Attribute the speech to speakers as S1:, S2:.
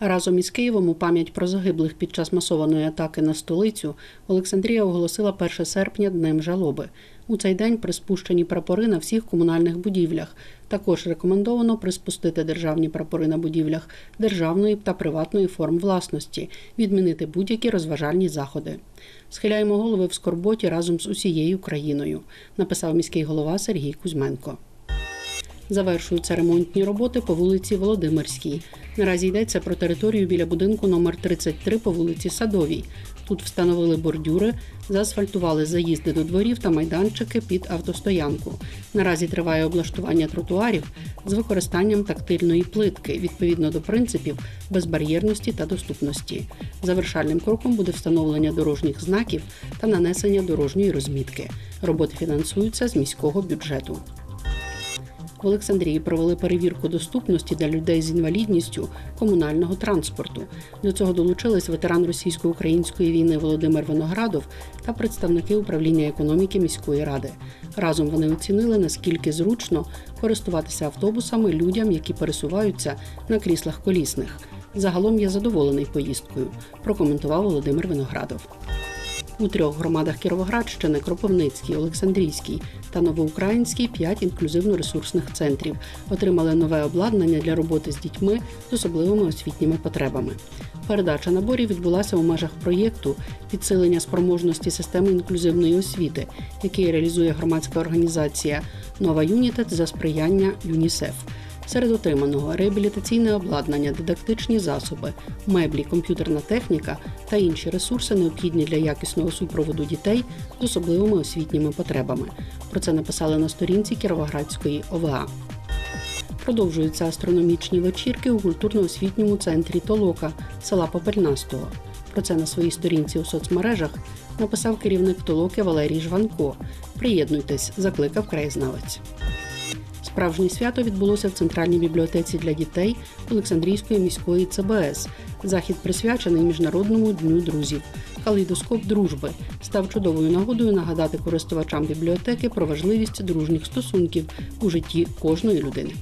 S1: Разом із Києвом у пам'ять про загиблих під час масованої атаки на столицю Олександрія оголосила 1 серпня днем жалоби. У цей день приспущені прапори на всіх комунальних будівлях. Також рекомендовано приспустити державні прапори на будівлях державної та приватної форм власності, відмінити будь-які розважальні заходи. Схиляємо голови в скорботі разом з усією країною, написав міський голова Сергій Кузьменко. Завершуються ремонтні роботи по вулиці Володимирській. Наразі йдеться про територію біля будинку номер 33 по вулиці Садовій. Тут встановили бордюри, заасфальтували заїзди до дворів та майданчики під автостоянку. Наразі триває облаштування тротуарів з використанням тактильної плитки відповідно до принципів безбар'єрності та доступності. Завершальним кроком буде встановлення дорожніх знаків та нанесення дорожньої розмітки. Роботи фінансуються з міського бюджету. В Олександрії провели перевірку доступності для людей з інвалідністю комунального транспорту. До цього долучились ветеран російсько-української війни Володимир Виноградов та представники управління економіки міської ради. Разом вони оцінили наскільки зручно користуватися автобусами людям, які пересуваються на кріслах колісних. Загалом я задоволений поїздкою, прокоментував Володимир Виноградов. У трьох громадах Кіровоградщини Кропивницькій, Олександрійській та Новоукраїнській п'ять інклюзивно-ресурсних центрів отримали нове обладнання для роботи з дітьми з особливими освітніми потребами. Передача наборів відбулася у межах проєкту підсилення спроможності системи інклюзивної освіти, який реалізує громадська організація Нова Юнітет за сприяння ЮНІСЕФ. Серед отриманого реабілітаційне обладнання, дидактичні засоби, меблі, комп'ютерна техніка та інші ресурси необхідні для якісного супроводу дітей з особливими освітніми потребами. Про це написали на сторінці Кіровоградської ОВА. Продовжуються астрономічні вечірки у культурно-освітньому центрі Толока села Попельнастого. Про це на своїй сторінці у соцмережах написав керівник Толоки Валерій Жванко. Приєднуйтесь, закликав краєзнавець. Справжнє свято відбулося в центральній бібліотеці для дітей Олександрійської міської ЦБС. Захід присвячений міжнародному дню друзів. Калейдоскоп дружби став чудовою нагодою нагадати користувачам бібліотеки про важливість дружніх стосунків у житті кожної людини.